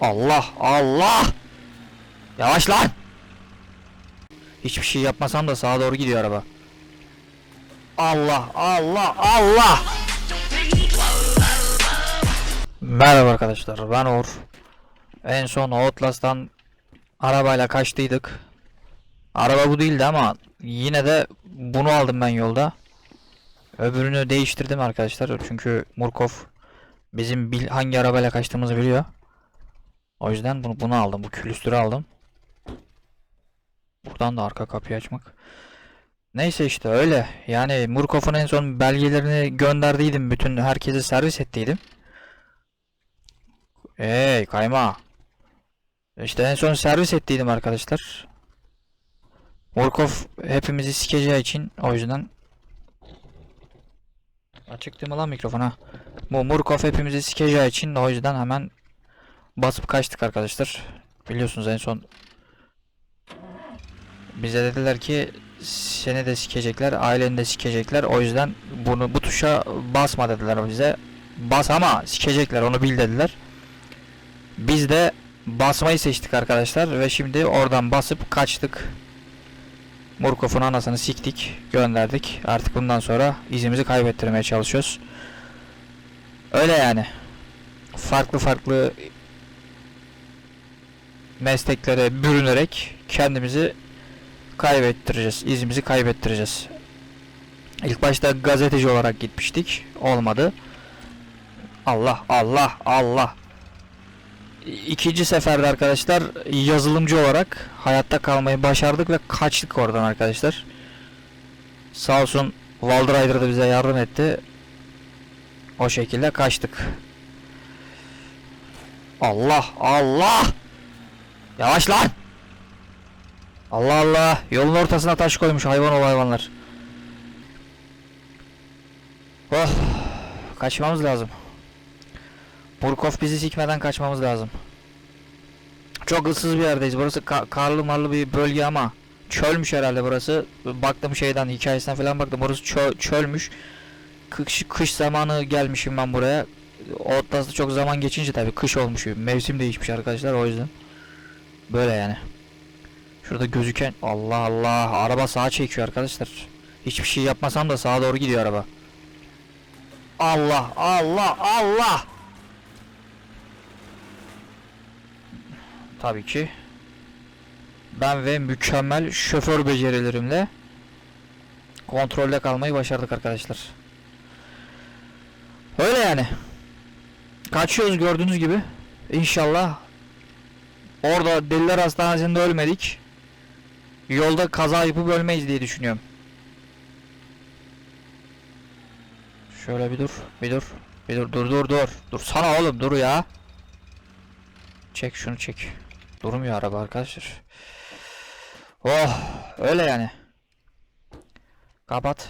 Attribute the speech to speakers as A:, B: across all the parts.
A: Allah Allah. Yavaş lan. Hiçbir şey yapmasam da sağa doğru gidiyor araba. Allah Allah Allah. Merhaba arkadaşlar ben Uğur. En son Outlast'tan arabayla kaçtıydık. Araba bu değildi ama yine de bunu aldım ben yolda. Öbürünü değiştirdim arkadaşlar çünkü Murkov bizim hangi arabayla kaçtığımızı biliyor. O yüzden bunu, bunu aldım. Bu külüstürü aldım. Buradan da arka kapıyı açmak. Neyse işte öyle. Yani Murkov'un en son belgelerini gönderdiydim. Bütün herkese servis ettiydim. Hey kayma. İşte en son servis ettiydim arkadaşlar. Murkov hepimizi sikeceği için o yüzden Açık değil mi lan mikrofon ha? Bu Murkov hepimizi sikeceği için o yüzden hemen basıp kaçtık arkadaşlar. Biliyorsunuz en son bize dediler ki seni de sikecekler, aileni de sikecekler. O yüzden bunu bu tuşa basma dediler bize. Bas ama sikecekler onu bil dediler. Biz de basmayı seçtik arkadaşlar ve şimdi oradan basıp kaçtık. Murkov'un anasını siktik, gönderdik. Artık bundan sonra izimizi kaybettirmeye çalışıyoruz. Öyle yani. Farklı farklı mesleklere bürünerek kendimizi kaybettireceğiz. izimizi kaybettireceğiz. İlk başta gazeteci olarak gitmiştik. Olmadı. Allah Allah Allah. İkinci seferde arkadaşlar yazılımcı olarak hayatta kalmayı başardık ve kaçtık oradan arkadaşlar. Sağ olsun Waldrider da bize yardım etti. O şekilde kaçtık. Allah Allah. Yavaş lan. Allah Allah. Yolun ortasına taş koymuş hayvan ol hayvanlar. Oh. Kaçmamız lazım. Burkov bizi sikmeden kaçmamız lazım. Çok ıssız bir yerdeyiz. Burası ka- karlı marlı bir bölge ama çölmüş herhalde burası. Baktım şeyden hikayesinden falan baktım. Burası çö- çölmüş. Kış, kış zamanı gelmişim ben buraya. Outlast'ta çok zaman geçince tabii kış olmuş. Mevsim değişmiş arkadaşlar o yüzden. Böyle yani. Şurada gözüken Allah Allah araba sağa çekiyor arkadaşlar. Hiçbir şey yapmasam da sağa doğru gidiyor araba. Allah Allah Allah. Tabii ki. Ben ve mükemmel şoför becerilerimle kontrolde kalmayı başardık arkadaşlar. Öyle yani. Kaçıyoruz gördüğünüz gibi. İnşallah orada deliler hastanesinde ölmedik. Yolda kaza yapıp ölmeyiz diye düşünüyorum. Şöyle bir dur, bir dur, bir dur, dur, dur, dur. Dur sana oğlum, dur ya. Çek şunu çek. Durmuyor araba arkadaşlar. Oh, öyle yani. Kapat.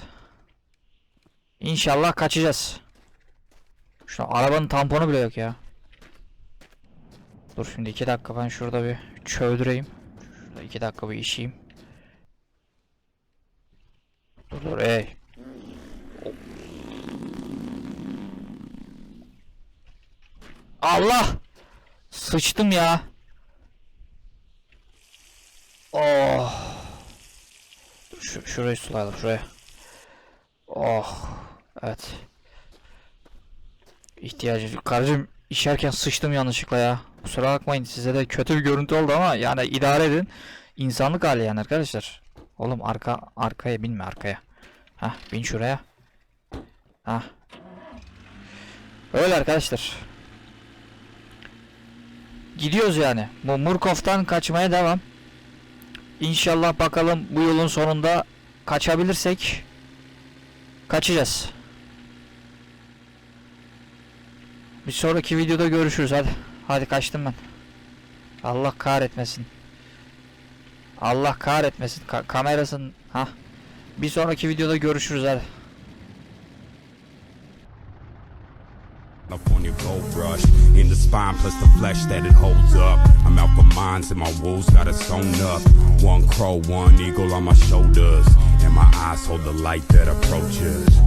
A: İnşallah kaçacağız. Şu arabanın tamponu bile yok ya. Dur şimdi iki dakika ben şurada bir çöldüreyim. Şurada iki dakika bir işeyim. Dur dur ey. Allah! Sıçtım ya. Oh. Şu, şurayı sulayalım şuraya. Oh. Evet. İhtiyacı. Karıcığım işerken sıçtım yanlışlıkla ya. Kusura bakmayın size de kötü bir görüntü oldu ama yani idare edin. İnsanlık hali yani arkadaşlar. Oğlum arka arkaya binme arkaya. Hah bin şuraya. Hah. Öyle arkadaşlar. Gidiyoruz yani. Bu Murkov'tan kaçmaya devam. İnşallah bakalım bu yolun sonunda kaçabilirsek kaçacağız. Bir sonraki videoda görüşürüz hadi. Hadi kaçtım ben. Allah kahretmesin. Allah kahretmesin. Ka kamerasın. Ha. Bir sonraki videoda görüşürüz hadi.
B: California gold rush in the spine plus the flesh that it holds up. I'm out for mines and my wolves got it sewn up. One crow, one eagle on my shoulders, and my eyes hold the light that approaches.